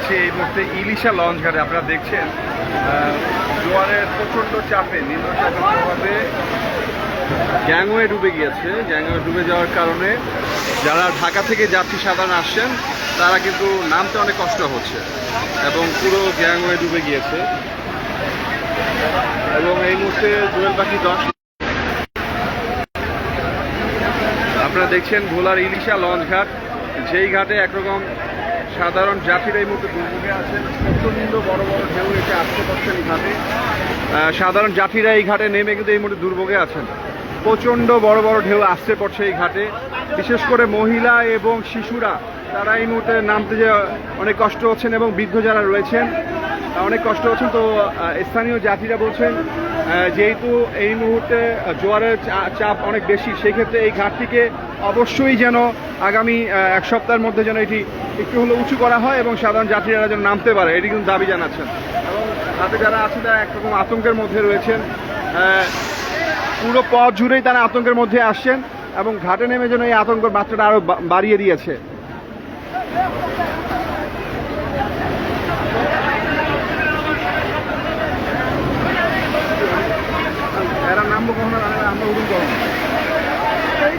আছি এই মুহূর্তে ইলিশা লঞ্চ ঘাটে, আপনারা দেখছেন। জোয়ারের প্রচণ্ড চাপে, নিম্নচাপের প্রভাবে গ্যাংওয়ে ডুবে গিয়েছে। গ্যাংওয়ে ডুবে যাওয়ার কারণে যারা ঢাকা থেকে যাত্রী সাধারণ আসছেন, তারা কিন্তু নামতে অনেক কষ্ট হচ্ছে এবং পুরো গ্যাংওয়ে ডুবে গিয়েছে। এবং এই মুহূর্তে জুয়েল পাখি দশ আপনারা দেখছেন ভোলার ইলিশা লঞ্চ ঘাট। যেই ঘাটে একরকম সাধারণ যাত্রীরা এই মুহূর্তে দুর্ভোগে আছেন। প্রচণ্ড বড় বড় ঢেউ এসে আসতে পারছেন ঘাটে সাধারণ যাত্রীরা এই ঘাটে নেমে কিন্তু এই মুহূর্তে দুর্ভোগে আছেন। প্রচণ্ড বড় বড় ঢেউ আসতে পড়ছে এই ঘাটে। বিশেষ করে মহিলা এবং শিশুরা, তারা এই মুহূর্তে নামতে যে অনেক কষ্ট হচ্ছেন এবং বৃদ্ধ যারা রয়েছেন অনেক কষ্ট হচ্ছেন। তো স্থানীয় যাত্রীরা বলছেন যেহেতু এই মুহূর্তে জোয়ারের চাপ অনেক বেশি সেক্ষেত্রে এই ঘাটটিকে অবশ্যই যেন আগামী এক সপ্তাহের মধ্যে যেন এটি একটু হলো উঁচু করা হয় এবং সাধারণ যাত্রীরা যেন নামতে পারে, এটি কিন্তু দাবি জানাচ্ছেন। এবং তাতে যারা আছে, তারা একরকম আতঙ্কের মধ্যে রয়েছেন। পুরো পথ জুড়েই তারা আতঙ্কের মধ্যে আসছেন এবং ঘাটে নেমে যেন এই আতঙ্কের মাত্রাটা আরও বা- বাড়িয়ে দিয়েছে। এরা নামবো কখনো? আমরা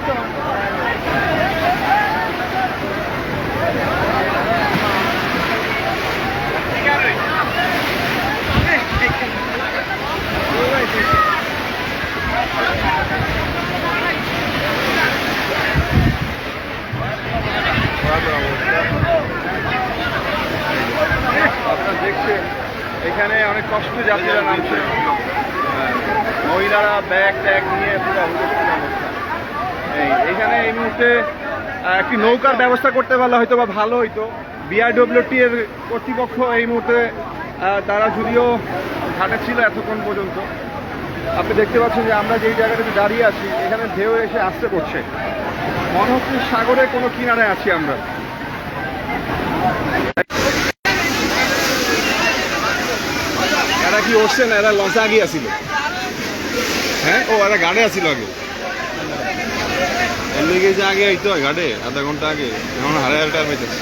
কখনো? দেখছেন এখানে অনেক কষ্ট যাত্রীরা নামছে। মহিলারা ব্যাগ ট্যাগ নিয়ে পুরো এই, এখানে এই মুহূর্তে একটি নৌকার ব্যবস্থা করতে পারলে হয়তো বা ভালো হইতো। বিআরডব্লিউটি এর কর্তৃপক্ষ এই মুহূর্তে তারা যদিও ঘাটে ছিল এতক্ষণ পর্যন্ত। আপনি দেখতে পাচ্ছেন যে আমরা যেই জায়গাটাতে দাঁড়িয়ে আছি, এখানে ঢেউ এসে আসতে করছে। মনে হচ্ছে সাগরের কোনো কিনারে আছি আমরা। কি উঠছে না এরা লঞ্চে আগে আসিল হ্যাঁ ও এরা গাড়ে আসিল আগে। এর লেগে যে আগে আইতো ঘাটে আধা ঘণ্টা আগে। এখন হারে হারে টাইম পাইতেছে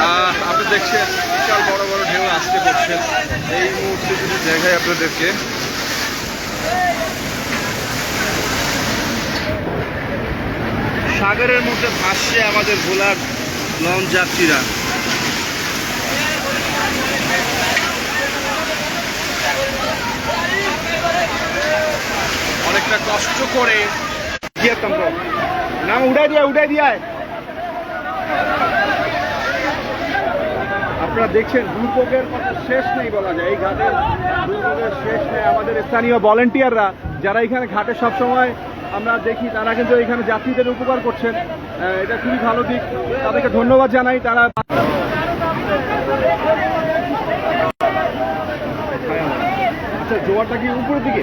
আহ, আপনি দেখছেন বিশাল বড় বড় ঢেউ আসতে করছেন এই মুহূর্তে যদি দেখাই আপনাদেরকে। সাগরের মধ্যে ভাসছে আমাদের ভোলার লঞ্চ যাত্রীরা। অনেকটা কষ্ট করে নাম উঠাই দিয়ে উঠাই দিয়ে আপনারা দেখছেন, দুর্ভোগের কোনো শেষ নেই বলা যায়। এই ঘাটের দুর্ভোগের শেষ নেই আমাদের স্থানীয় ভলেন্টিয়াররা যারা এখানে ঘাটে সবসময় আমরা দেখি তারা কিন্তু এখানে যাত্রীদের উপকার করছেন। এটা খুবই ভালো দিক। তাদেরকে ধন্যবাদ জানাই তারা। আচ্ছা জোয়ারটা কি উপরের দিকে?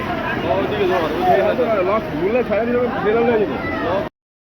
লঞ্চ ভুললে সারা দিলে